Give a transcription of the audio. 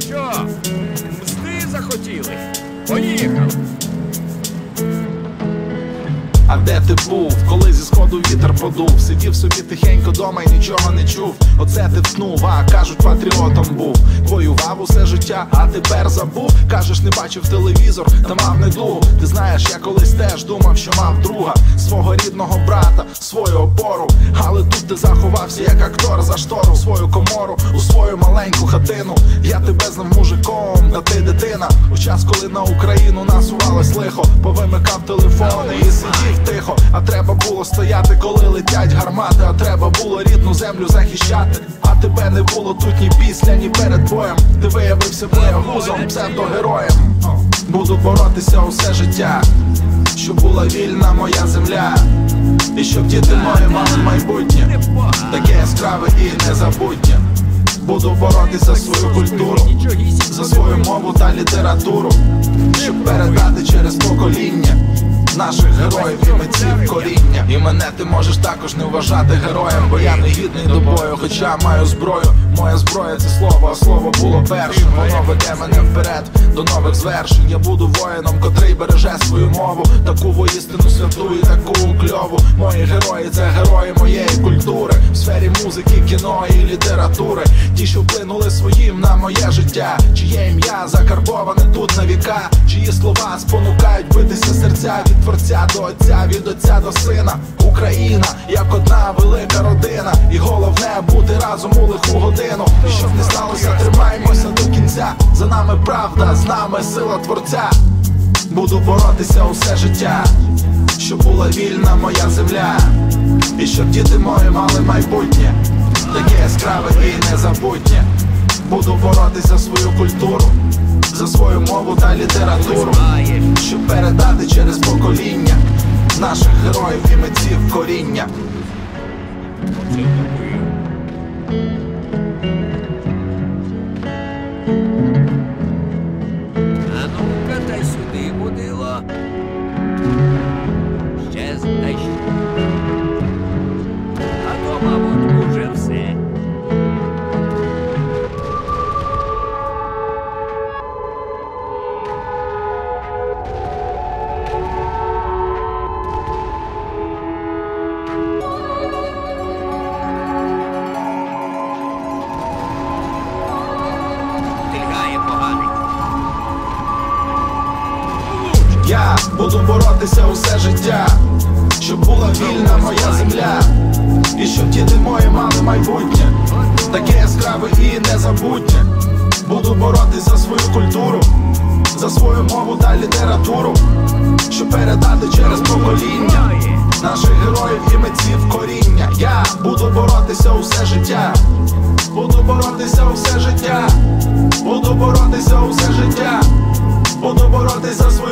Що? Мсти захотіли? Поїхав! А де ти був, коли зі сходу вітер подув? Сидів собі тихенько дома і нічого не чув. Оце ти втнув, а кажуть, патріотом був. Воював усе життя, а тепер забув. Кажеш, не бачив телевізор, та мав недугу. Ти знаєш, я колись теж думав, що мав друга, свого рідного брата, свою опору. Але тут ти заховався, як актор за штору, свою комору, у свою маленьку хатину. Я тебе знав мужиком, та ти дитина. У час, коли на Україну насувалось лихо, повимикав телефони і сидів тихо. А треба було стояти, коли летять гармати. А треба було рідну землю захищати. А тебе не було тут ні після, ні перед боєм. Ти виявився боягузом, псевдогероєм. Буду боротися усе життя, щоб була вільна моя земля. І щоб діти мої мали майбутнє, таке яскраве і незабутнє. Буду боротись за свою культуру, за свою мову та літературу, щоб передати через покоління наших героїв і митців коріння. І мене ти можеш також не вважати героєм, бо я не гідний до бою, хоча маю зброю. Моя зброя це слово, а слово було першим. Воно веде мене вперед до нових звершень. Я буду воїном, котрий береже свою мову, таку воістину святу і таку кльову. Мої герої це герої моєї культури в сфері музики, кіно і літератури. Ті, що вплинули своїм на моє життя, чиє ім'я закарбоване тут на віка, чиї слова спонукають битися серця від творця до отця, від отця до сина. Україна, як одна велика родина, і головне бути разом у лиху годину. І щоб не сталося, тримаємося до кінця. За нами правда, з нами сила творця. Буду боротися усе життя, щоб була вільна моя земля, і щоб діти мої мали майбутнє, таке яскраве і незабутнє. Буду боротися за свою культуру, за свою мову та літературу, щоб передати через покоління наших героїв і митців коріння. Буду боротися усе життя, щоб була вільна моя земля, і щоб діти мої мали майбутнє, таке яскраве і незабутнє. Буду боротися за свою культуру, за свою мову та літературу, щоб передати через покоління наших героїв і митців коріння. Я буду боротися усе життя, буду боротися усе життя, буду боротися усе життя. Буду боротися за свою